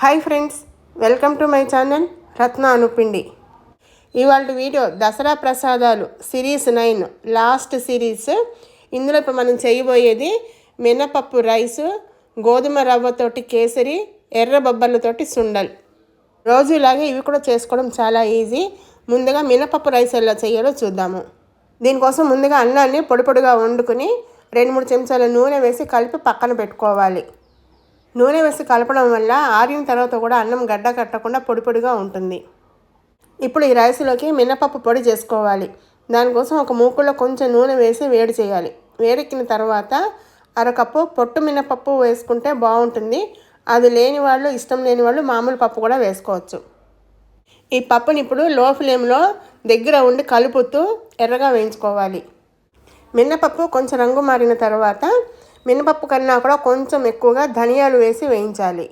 Hi friends welcome to my channel Ratna Anupindi. ఇవాళ video Dasara ప్రసాదాలు series nine last series. ఇందులో ఇప్పుడు మనం చేయబోయేది మినపప్పు రైస్ గోధుమ రవ్వతోటి కేసరి ఎర్ర బొబ్బర్లతోటి సుండల్. రోజులాగే ఇవి కూడా చేసుకోవడం చాలా ఈజీ. ముందుగా మినపప్పు రైస్ ఎలా చేయాలో చూద్దాము. దీనికోసం ముందుగా అన్నాన్ని పొడి పొడిగా వండుకుని రెండు మూడు చెంచాల నూనె వేసి కలిపి పక్కన పెట్టుకోవాలి. నూనె వేసి కలపడం వల్ల ఆరిన తర్వాత కూడా అన్నం గడ్డ కట్టకుండా పొడి పొడిగా ఉంటుంది. ఇప్పుడు ఈ రైస్లోకి మినపప్పు పొడి చేసుకోవాలి. దానికోసం ఒక మూకుల్లో కొంచెం నూనె వేసి వేడి చేయాలి. వేడెక్కిన తర్వాత అరకప్పు పొట్టు మినపప్పు వేసుకుంటే బాగుంటుంది. అది లేని వాళ్ళు ఇష్టం లేని వాళ్ళు మామూలు పప్పు కూడా వేసుకోవచ్చు. ఈ పప్పుని ఇప్పుడు లో ఫ్లేమ్లో దగ్గర ఉండి కలుపుతూ ఎర్రగా వేయించుకోవాలి. మినపప్పు కొంచెం రంగు మారిన తర్వాత మినపప్పు కన్నా కూడా కొంచెం ఎక్కువగా ధనియాలు వేసి వేయించాలి.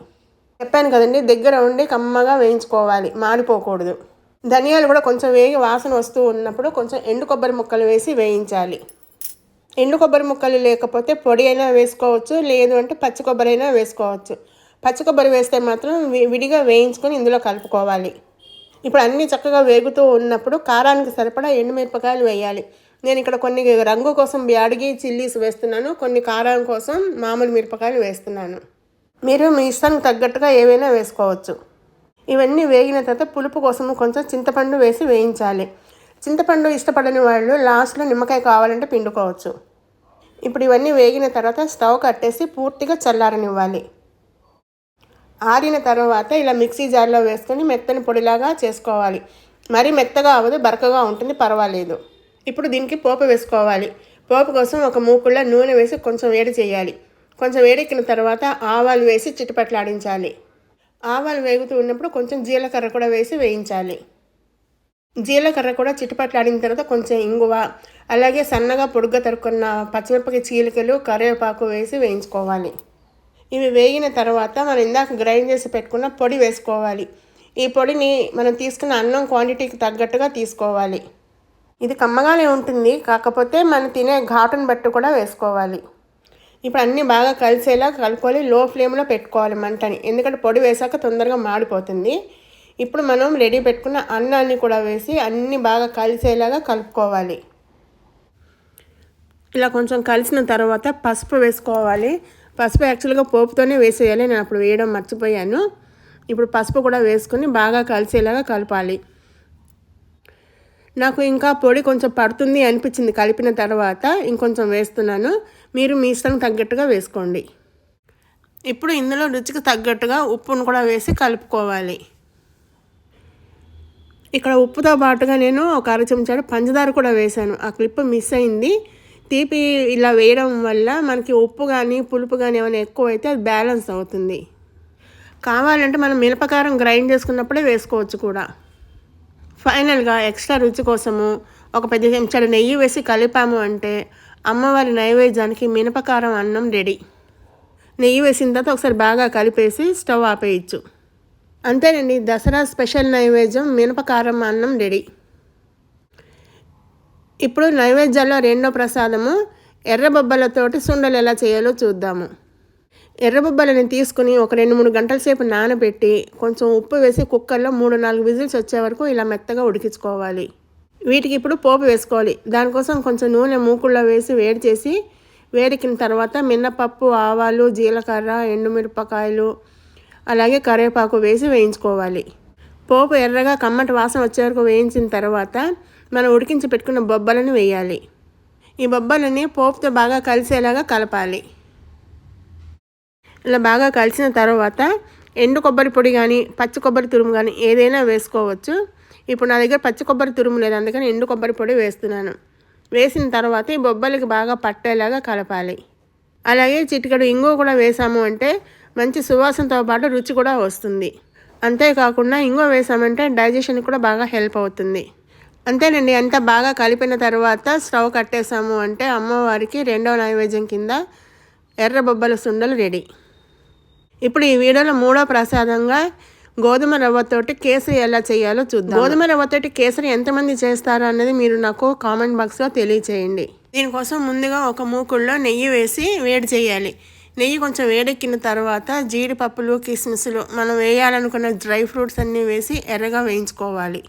చెప్పాను కదండి దగ్గర ఉండి కమ్మగా వేయించుకోవాలి మాడిపోకూడదు. ధనియాలు కూడా కొంచెం వేగి వాసన వస్తూ ఉన్నప్పుడు కొంచెం ఎండు కొబ్బరి ముక్కలు వేసి వేయించాలి. ఎండు కొబ్బరి ముక్కలు లేకపోతే పొడి అయినా వేసుకోవచ్చు లేదు అంటే పచ్చి కొబ్బరి అయినా వేసుకోవచ్చు. పచ్చి కొబ్బరి వేస్తే మాత్రం వి- విడిగా వేయించుకొని ఇందులో కలుపుకోవాలి. ఇప్పుడు అన్నీ చక్కగా వేగుతూ ఉన్నప్పుడు కారానికి సరిపడా ఎండుమిరపకాయలు వేయాలి. నేను ఇక్కడ కొన్ని రంగు కోసం బ్యాడిగి చిల్లీస్ వేస్తున్నాను. కొన్ని కారం కోసం మామూలు మిరపకాయలు వేస్తున్నాను. మీరు మీ ఇష్టానికి తగ్గట్టుగా ఏవైనా వేసుకోవచ్చు. ఇవన్నీ వేగిన తర్వాత పులుపు కోసం కొంచెం చింతపండు వేసి వేయించాలి. చింతపండు ఇష్టపడని వాళ్ళు లాస్ట్లో నిమ్మకాయ కావాలంటే పిండుకోవచ్చు. ఇప్పుడు ఇవన్నీ వేగిన తర్వాత స్టవ్ కట్టేసి పూర్తిగా చల్లారనివ్వాలి. ఆరిన తర్వాత ఇలా మిక్సీ జార్లో వేసుకొని మెత్తని పొడిలాగా చేసుకోవాలి. మరీ మెత్తగా అవ్వదు బరకగా ఉంటుంది పర్వాలేదు. ఇప్పుడు దీనికి పోపు వేసుకోవాలి. పోపు కోసం ఒక మూకుళ్ళ నూనె వేసి కొంచెం వేడి చేయాలి. కొంచెం వేడెక్కిన తర్వాత ఆవాలు వేసి చిటపట్లాడించాలి ఆవాలు వేగుతూ ఉన్నప్పుడు కొంచెం జీలకర్ర కూడా వేసి వేయించాలి. జీలకర్ర కూడా చిటపట్లాడిన తర్వాత కొంచెం ఇంగువ అలాగే సన్నగా పొడుగ్గా తరుక్కున్న పచ్చిమిరపకాయ చీలికలు కరివేపాకు వేసి వేయించుకోవాలి. ఇవి వేగిన తర్వాత మనం ఇందాక గ్రైండ్ చేసి పెట్టుకున్న పొడి వేసుకోవాలి. ఈ పొడిని మనం తీసుకున్న అన్నం క్వాంటిటీకి తగ్గట్టుగా తీసుకోవాలి. ఇది కమ్మగానే ఉంటుంది కాకపోతే మనం తినే ఘాటును బట్టి కూడా వేసుకోవాలి. ఇప్పుడు అన్నీ బాగా కలిసేలా కలుపుకొని లో ఫ్లేమ్లో పెట్టుకోవాలి మంటని. ఎందుకంటే పొడి వేసాక తొందరగా మాడిపోతుంది. ఇప్పుడు మనం రెడీ పెట్టుకున్న అన్నాన్ని కూడా వేసి అన్నీ బాగా కలిసేలాగా కలుపుకోవాలి. ఇలా కొంచెం కలిసిన తర్వాత పసుపు వేసుకోవాలి. పసుపు యాక్చువల్గా పోపుతోనే వేసేయాలి. నేను అప్పుడు వేయడం మర్చిపోయాను. ఇప్పుడు పసుపు కూడా వేసుకొని బాగా కలిసేలాగా కలపాలి. నాకు ఇంకా పొడి కొంచెం పడుతుంది అనిపించింది. కలిపిన తర్వాత ఇంకొంచెం వేస్తున్నాను. మీరు మీ ఇష్టం తగ్గట్టుగా వేసుకోండి. ఇప్పుడు ఇందులో రుచికి తగ్గట్టుగా ఉప్పును కూడా వేసి కలుపుకోవాలి. ఇక్కడ ఉప్పుతో పాటుగా నేను ఒక అర చెంచాడు పంచదార కూడా వేశాను. ఆ క్లిప్ మిస్ అయింది. తీపి ఇలా వేయడం వల్ల మనకి ఉప్పు కానీ పులుపు కానీ ఏమైనా ఎక్కువ అయితే అది బ్యాలెన్స్ అవుతుంది. కావాలంటే మనం మినపకారం గ్రైండ్ చేసుకున్నప్పుడే వేసుకోవచ్చు కూడా. ఫైనల్గా ఎక్స్ట్రా రుచి కోసము ఒక పెద్ద చెంచాడు నెయ్యి వేసి కలిపాము అంటే అమ్మవారి నైవేద్యానికి మినపకారం అన్నం రెడీ. నెయ్యి వేసిన తర్వాత ఒకసారి బాగా కలిపేసి స్టవ్ ఆపేయచ్చు. అంతేనండి దసరా స్పెషల్ నైవేద్యం మినపకారం అన్నం రెడీ. ఇప్పుడు నైవేద్యాల్లో రెండో ప్రసాదము ఎర్ర బొబ్బలతోటి సుండలు ఎలా చేయాలో చూద్దాము. ఎర్రబొబ్బలని తీసుకుని ఒక రెండు మూడు గంటల సేపు నానబెట్టి కొంచెం ఉప్పు వేసి కుక్కర్లో మూడు నాలుగు విజిల్స్ వచ్చే వరకు ఇలా మెత్తగా ఉడికించుకోవాలి. వీటికి ఇప్పుడు పోపు వేసుకోవాలి. దానికోసం కొంచెం నూనె మూకుల్లో వేసి వేడి చేసి వేడికిన తర్వాత మినపప్పు ఆవాలు జీలకర్ర ఎండుమిరపకాయలు అలాగే కరివేపాకు వేసి వేయించుకోవాలి. పోపు ఎర్రగా కమ్మటి వాసన వచ్చే వరకు వేయించిన తర్వాత మనం ఉడికించి పెట్టుకున్న బొబ్బలను వేయాలి. ఈ బొబ్బలని పోపుతో బాగా కలిసేలాగా కలపాలి. ఇలా బాగా కలిసిన తర్వాత ఎండు కొబ్బరి పొడి కానీ పచ్చి కొబ్బరి తురుము కానీ ఏదైనా వేసుకోవచ్చు. ఇప్పుడు నా దగ్గర పచ్చి కొబ్బరి తురుము లేదు అందుకని ఎండు కొబ్బరి పొడి వేస్తున్నాను. వేసిన తర్వాత ఈ బొబ్బలకి బాగా పట్టేలాగా కలపాలి. అలాగే చిటికెడు ఇంగువ కూడా వేసాము అంటే మంచి సువాసనతో పాటు రుచి కూడా వస్తుంది. అంతేకాకుండా ఇంగువ వేసామంటే డైజెషన్ కూడా బాగా హెల్ప్ అవుతుంది. అంతేనండి అంతా బాగా కలిపిన తర్వాత స్టవ్ కట్టేసాము అంటే అమ్మవారికి రెండవ నైవేద్యం కింద ఎర్ర బొబ్బల సుండలు రెడీ. ఇప్పుడు ఈ వీడియోలో మూడో ప్రసాదంగా గోధుమ రవ్వతోటి కేసరి ఎలా చేయాలో చూద్దాం. గోధుమ రవ్వతోటి కేసరి ఎంతమంది చేస్తారో అన్నది మీరు నాకు కామెంట్ బాక్స్లో తెలియచేయండి. దీనికోసం ముందుగా ఒక మూకుల్లో నెయ్యి వేసి వేడి చేయాలి. నెయ్యి కొంచెం వేడెక్కిన తర్వాత జీడిపప్పులు కిస్మిస్లు మనం వేయాలనుకున్న డ్రై ఫ్రూట్స్ అన్నీ వేసి ఎర్రగా వేయించుకోవాలి.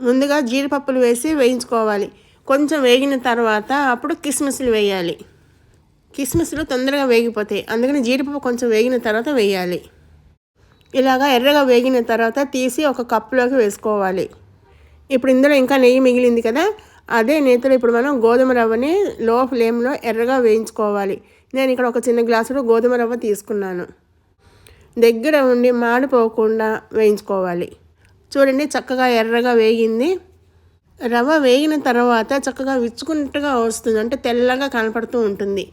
ముందుగా జీడిపప్పులు వేసి వేయించుకోవాలి. కొంచెం వేగిన తర్వాత అప్పుడు కిస్మిస్లు వేయాలి. కిస్మిస్లు తొందరగా వేగిపోతాయి. అందుకని జీడిపప్పు కొంచెం వేగిన తర్వాత వేయాలి. ఇలాగా ఎర్రగా వేగిన తర్వాత తీసి ఒక కప్పులోకి వేసుకోవాలి. ఇప్పుడు ఇందులో ఇంకా నెయ్యి మిగిలింది కదా అదే నేతిలో ఇప్పుడు మనం గోధుమ రవ్వని లో ఫ్లేమ్లో ఎర్రగా వేయించుకోవాలి. నేను ఇక్కడ ఒక చిన్న గ్లాసులో గోధుమ రవ్వ తీసుకున్నాను. దగ్గర ఉండి మాడిపోకుండా వేయించుకోవాలి. చూడండి చక్కగా ఎర్రగా వేగింది. రవ్వ వేగిన తర్వాత చక్కగా విచ్చుకున్నట్టుగా వస్తుంది. అంటే తెల్లగా కనపడుతూ ఉంటుంది.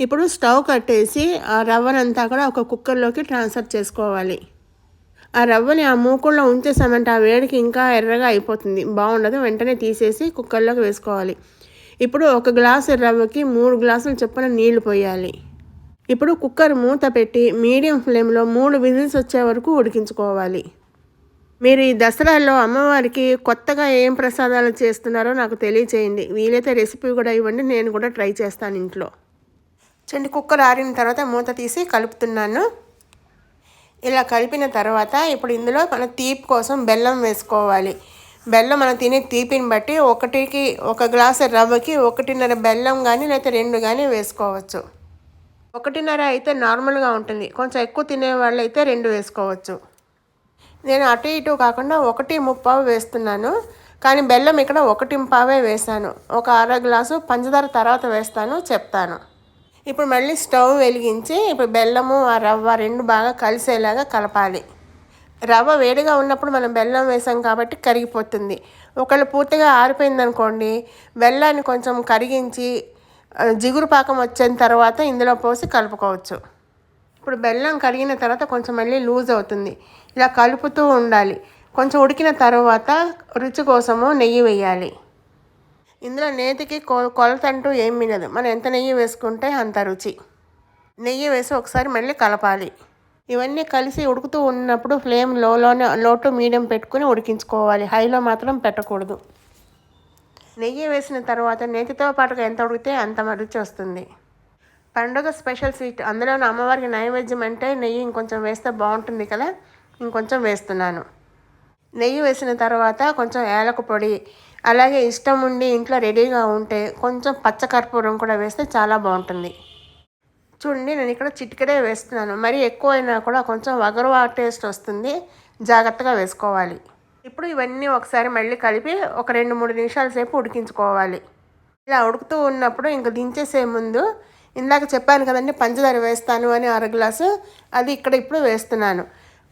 ఇప్పుడు స్టవ్ కట్టేసి ఆ రవ్వనంతా కూడా ఒక కుక్కర్లోకి ట్రాన్స్ఫర్ చేసుకోవాలి. ఆ రవ్వని ఆ మూకుల్లో ఉంచేసామంటే ఆ వేడికి ఇంకా ఎర్రగా అయిపోతుంది. బాగుండదు. వెంటనే తీసేసి కుక్కర్లోకి వేసుకోవాలి. ఇప్పుడు ఒక గ్లాసు రవ్వకి మూడు గ్లాసులు చొప్పున నీళ్ళు పోయాలి. ఇప్పుడు కుక్కర్ మూత పెట్టి మీడియం ఫ్లేమ్లో మూడు విజిల్స్ వచ్చే వరకు ఉడికించుకోవాలి. మీరు ఈ దసరాలో అమ్మవారికి కొత్తగా ఏం ప్రసాదాలు చేస్తున్నారో నాకు తెలియచేయండి. వీలైతే రెసిపీ కూడా ఇవ్వండి. నేను కూడా ట్రై చేస్తాను ఇంట్లో. చూడండి కుక్కర్ ఆరిన తర్వాత మూత తీసి కలుపుతున్నాను. ఇలా కలిపిన తర్వాత ఇప్పుడు ఇందులో మన తీపి కోసం బెల్లం వేసుకోవాలి. బెల్లం మనం తినే తీపిని బట్టి ఒకటికి ఒక గ్లాసు రవ్వకి ఒకటిన్నర బెల్లం కానీ లేకపోతే రెండు కానీ వేసుకోవచ్చు. ఒకటిన్నర అయితే నార్మల్గా ఉంటుంది. కొంచెం ఎక్కువ తినే వాళ్ళు అయితే రెండు వేసుకోవచ్చు. నేను అటు ఇటు కాకుండా ఒకటి ముప్పావు వేస్తున్నాను. కానీ బెల్లం ఇక్కడ ఒకటి పావే వేసాను ఒక అర గ్లాసు పంచదార తర్వాత వేస్తాను చెప్తాను. ఇప్పుడు మళ్ళీ స్టవ్ వెలిగించి ఇప్పుడు బెల్లము ఆ రవ్వ రెండు బాగా కలిసేలాగా కలపాలి. రవ్వ వేడిగా ఉన్నప్పుడు మనం బెల్లం వేసాం కాబట్టి కరిగిపోతుంది. ఒకళ్ళు పూర్తిగా ఆరిపోయింది అనుకోండి బెల్లాన్ని కొంచెం కరిగించి జిగురు పాకం వచ్చిన తర్వాత ఇందులో పోసి కలుపుకోవచ్చు. ఇప్పుడు బెల్లం కరిగిన తర్వాత కొంచెం మళ్ళీ లూజ్ అవుతుంది. ఇలా కలుపుతూ ఉండాలి. కొంచెం ఉడికిన తర్వాత రుచి కోసము నెయ్యి వేయాలి. ఇందులో నేతికి కొ కొలత అంటూ ఏం మిగదు మనం ఎంత నెయ్యి వేసుకుంటే అంత రుచి. నెయ్యి వేసి ఒకసారి మళ్ళీ కలపాలి. ఇవన్నీ కలిసి ఉడుకుతూ ఉన్నప్పుడు ఫ్లేమ్ లోలోనే లో టు మీడియం పెట్టుకుని ఉడికించుకోవాలి. హైలో మాత్రం పెట్టకూడదు. నెయ్యి వేసిన తర్వాత నేతితో పాటుగా ఎంత ఉడికితే అంత రుచి వస్తుంది. పండుగ స్పెషల్ స్వీట్. అందులో అమ్మవారికి నైవేద్యం అంటే నెయ్యి ఇంకొంచెం వేస్తే బాగుంటుంది కదా? ఇంకొంచెం వేస్తున్నాను. నెయ్యి వేసిన తర్వాత కొంచెం ఏలక పొడి అలాగే ఇష్టం ఉండి ఇంట్లో రెడీగా ఉంటే కొంచెం పచ్చకర్పూరం కూడా వేస్తే చాలా బాగుంటుంది. చూడండి నేను ఇక్కడ చిటికడే వేస్తున్నాను. మరి ఎక్కువ అయినా కూడా కొంచెం వగరువా టేస్ట్ వస్తుంది. జాగ్రత్తగా వేసుకోవాలి. ఇప్పుడు ఇవన్నీ ఒకసారి మళ్ళీ కలిపి ఒక రెండు మూడు నిమిషాల సేపు ఉడికించుకోవాలి. ఇలా ఉడుకుతూ ఉన్నప్పుడు ఇంక దించేసే ముందు ఇందాక చెప్పాను కదండి పంచదార వేస్తాను అని అర గ్లాసు. అది ఇక్కడ ఇప్పుడు వేస్తున్నాను.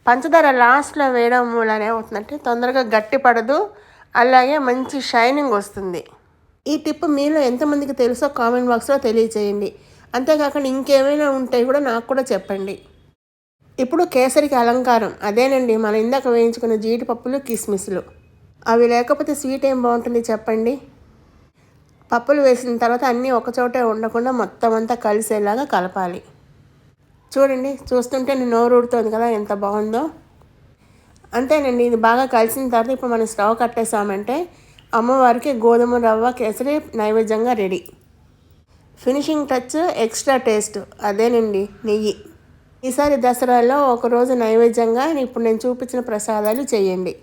పంచదార లాస్ట్లో వేయడం మూలన ఏమవుతుందంటే తొందరగా గట్టి పడదు. అలాగే మంచి షైనింగ్ వస్తుంది. ఈ టిప్ మీలో ఎంతమందికి తెలుసో కామెంట్ బాక్స్లో తెలియజేయండి అంతేకాకుండా ఇంకేమైనా ఉంటే కూడా నాకు కూడా చెప్పండి. ఇప్పుడు కేసరికి అలంకారం. అదేనండి మనం ఇందాక వేయించుకున్న జీడిపప్పులు కిస్మిస్లు. అవి లేకపోతే స్వీట్ ఏం బాగుంటుంది చెప్పండి? పప్పులు వేసిన తర్వాత అన్నీ ఒకచోటే ఉండకుండా మొత్తం అంతా కలిసేలాగా కలపాలి. చూడండి చూస్తుంటే నేను నోరు ఊడుతోంది కదా ఎంత బాగుందో. అంతేనండి ఇది బాగా కలిసిన తర్వాత ఇప్పుడు మనం స్టవ్ కట్టేసామంటే అమ్మవారికి గోధుమ రవ్వ కేసరి నైవేద్యంగా ready. Finishing touch extra taste అదేనండి నెయ్యి. ఈసారి దసరాలో ఒకరోజు నైవేద్యంగా ఇప్పుడు నేను చూపించిన ప్రసాదాలు చేయండి.